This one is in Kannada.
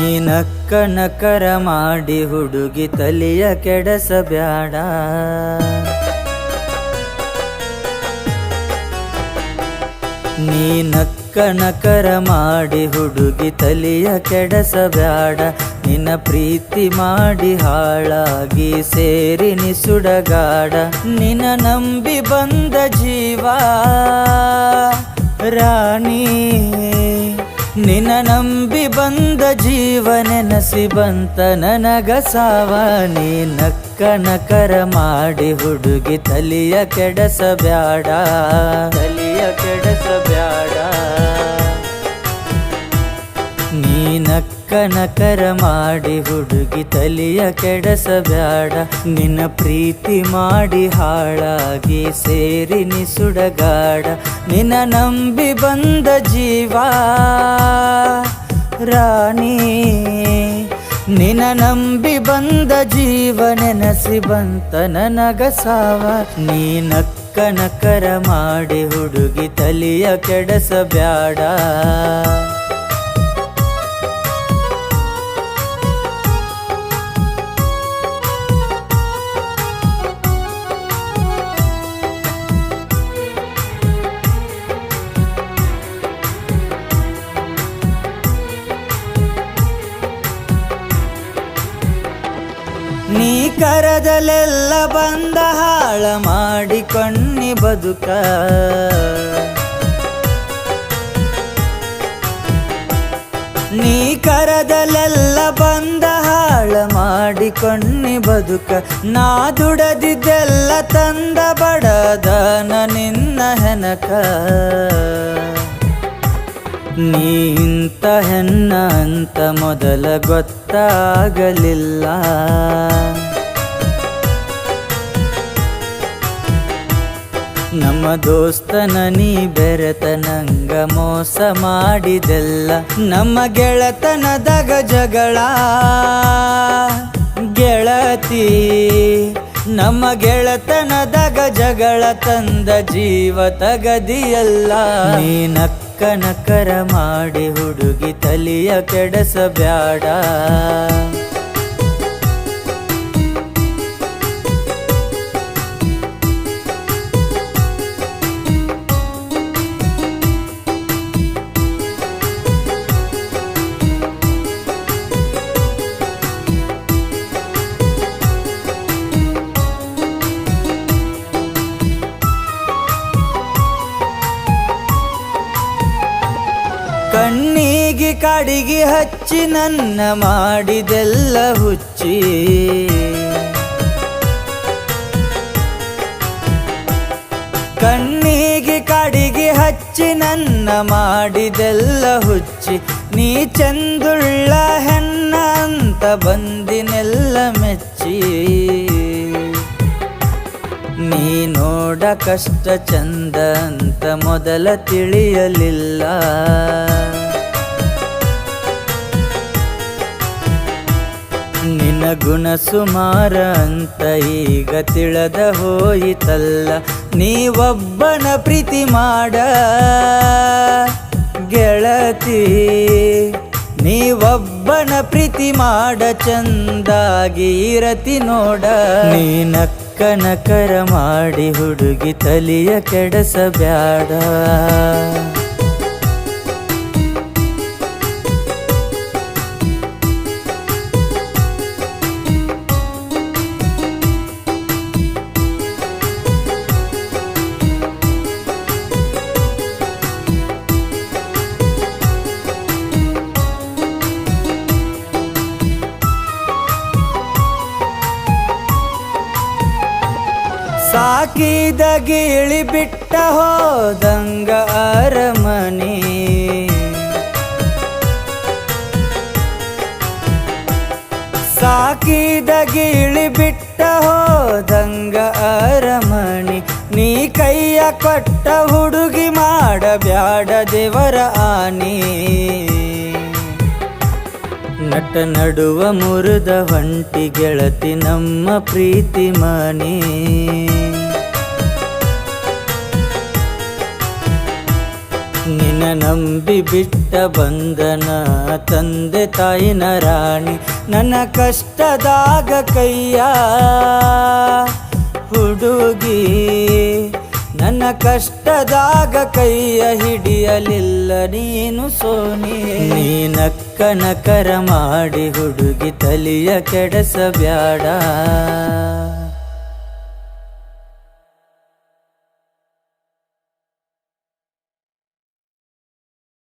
ನಕ್ಕ ನಕರ ಮಾಡಿ ಹುಡುಗಿ ತಲೆಯ ಕೆಡಸಬ್ಯಾಡ ನೀ ನಕ್ಕ ನಕರ ಮಾಡಿ ಹುಡುಗಿ ತಲೆಯ ಕೆಡಸಬ್ಯಾಡ ನಿನ್ನ ಪ್ರೀತಿ ಮಾಡಿ ಹಾಳಾಗಿ ಸೇರಿ ನಿ ಸುಡಗಾಡ. ನಿನ್ನ ನಂಬಿ ಬಂದ ಜೀವ ರಾಣಿ. ನಿನ್ನ ನಂಬಿ ಬಂದ ಜೀವನೆ ನಸಿ ಬಂತ ನನಗ ಸಾವ. ನೀ ನಕ್ಕ ನಕರ ಮಾಡಿ ಹುಡುಗಿ ತಲಿಯ ಕೆಡಸಬ್ಯಾಡ. ತಲಿಯ ನಕ್ಕ ನಕರ ಮಾಡಿ ಹುಡುಗಿ ತಲಿಯ ಕೆಡಸಬ್ಯಾಡ. ನಿನ್ನ ಪ್ರೀತಿ ಮಾಡಿ ಹಾಳಾಗಿ ಸೇರಿ ನಿಸುಡಗಾಡ ನಿನ್ನ ನಂಬಿ ಬಂದ ಜೀವ ರಾಣಿ, ನಿನ್ನ ನಂಬಿ ಬಂದ ಜೀವ ನೆನಸಿ ಬಂತ ನನಗ ಸಾವ. ನೀ ನಕ್ಕ ಮಾಡಿ ಹುಡುಗಿ ತಲಿಯ ಕೆಡಸಬ್ಯಾಡ. ಕರದಲೆಲ್ಲ ಬಂದ ಹಾಳ ಮಾಡಿ ಕಣ್ಣಿ ಬದುಕ. ನೀ ಕರದಲೆಲ್ಲ ಬಂದ ಹಾಳ ಮಾಡಿ ಕಣ್ಣಿ ಬದುಕ. ನಾ ದುಡದಿದ್ದೆಲ್ಲ ತಂದ ಬಡದನ ನಿನ್ನ ಹೆನಕ. ನೀಂತ ಹೆನ್ನ ಅಂತ ಮೊದಲ ಗೊತ್ತಾಗಲಿಲ್ಲ. ನಮ್ಮ ದೋಸ್ತನ ನೀ ಬೆರೆತ ನಂಗ ಮೋಸ ಮಾಡಿದೆಲ್ಲ ನಮ್ಮ ಗೆಳತನದಾಗ ಜಗಳ ಗೆಳತಿ, ನಮ್ಮ ಗೆಳತನದಾಗ ಜಗಳ ತಂದ ಜೀವ ತಗದಿಯಲ್ಲ. ನೀ ನಕ್ಕ ಮಾಡಿ ಹುಡುಗಿ ತಲಿಯ ಕೆಡಸಬ್ಯಾಡ. ಕಾಡಿಗೆ ಹಚ್ಚಿ ನನ್ನ ಮಾಡಿದೆಲ್ಲ ಹುಚ್ಚಿ. ಕಣ್ಣಿಗೆ ಕಾಡಿಗೆ ಹಚ್ಚಿ ನನ್ನ ಮಾಡಿದೆಲ್ಲ ಹುಚ್ಚಿ. ನೀ ಚಂದುಳ್ಳ ಹೆಣ್ಣ ಅಂತ ಬಂದಿನೆಲ್ಲ ಮೆಚ್ಚಿ. ನೀ ನೋಡ ಕಷ್ಟ ಚಂದ ಅಂತ ಮೊದಲ ತಿಳಿಯಲಿಲ್ಲ. ನಿನ್ನ ಗುಣ ಸುಮಾರ ಅಂತ ಈಗ ತಿಳದ ಹೋಯಿತಲ್ಲ, ನೀವೊಬ್ಬನ ಪ್ರೀತಿ ಮಾಡ. ಗೆಳತಿ, ನೀವೊಬ್ಬನ ಪ್ರೀತಿ ಮಾಡ, ಚಂದಾಗಿ ಇರತಿ ನೋಡ. ನೀನಕ್ಕನಕರ ನಕ್ಕ ಮಾಡಿ ಹುಡುಗಿ ತಲಿಯ ಕೆಡಸಬ್ಯಾಡ. ಸಾಕಿದ ಗಿಳಿ ಬಿಟ್ಟ ಹೋದಂಗ ಅರಮನೆ. ಸಾಕಿದ ಗಿಳಿ ಬಿಟ್ಟ ಹೋದಂಗ ಅರಮನೆ. ನೀ ಕೈಯ ಕೊಟ್ಟ ಹುಡುಗಿ ಮಾಡಬ್ಯಾಡ ದೇವರ ಆನೆ. ನಟ ನಡುವ ಮುರಿದ ಹೊಂಟಿ ಗೆಳತಿ ನಮ್ಮ ಪ್ರೀತಿ ಮನೆ. ನಿನ್ನ ನಂಬಿ ಬಿಟ್ಟ ಬಂದನ ತಂದೆ ತಾಯಿನ ರಾಣಿ, ನನ್ನ ಕಷ್ಟದಾಗ ಕೈಯ ಹುಡುಗಿ, ನನ್ನ ಕಷ್ಟದಾಗ ಕೈಯ ಹಿಡಿಯಲಿಲ್ಲ ನೀನು ಸೋನಿ. ನೀನಕ್ಕನ ಕರ ಮಾಡಿ ಹುಡುಗಿ, ತಲಿಯ ಕೆಡಸಬ್ಯಾಡ.